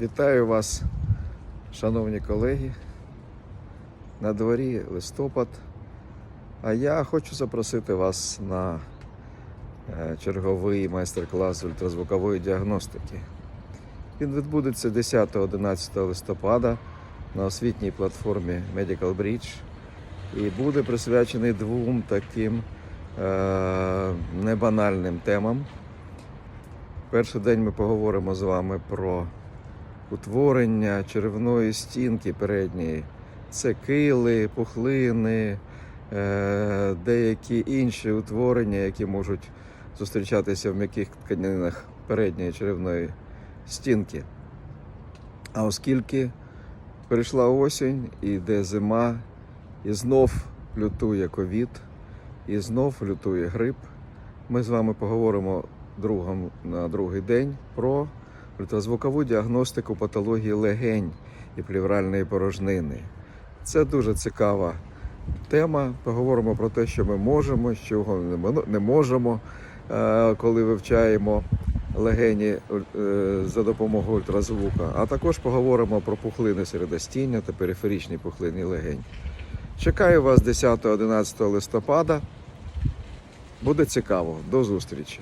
Вітаю вас, шановні колеги. На дворі листопад. А я хочу запросити вас на е, черговий майстер-клас ультразвукової діагностики. Він відбудеться 10-11 листопада на освітній платформі Medical Bridge і буде присвячений двом таким е, небанальним темам. Перший день ми поговоримо з вами про утворення черевної стінки передньої. Це кили, пухлини, е, деякі інші утворення, які можуть зустрічатися в м'яких тканинах передньої черевної стінки. А оскільки прийшла осінь, і йде зима, і знов лютує ковід, і знов лютує грип, ми з вами поговоримо другом на другий день про ультразвукову діагностику патології легень і плівральної порожнини. Це дуже цікава тема. Поговоримо про те, що ми можемо, чого не можемо, е, коли вивчаємо легені е, за допомогою ультразвука. А також поговоримо про пухлини середостіння та периферичні пухлини легень. Чекаю вас 10-11 листопада. Буде цікаво. До зустрічі!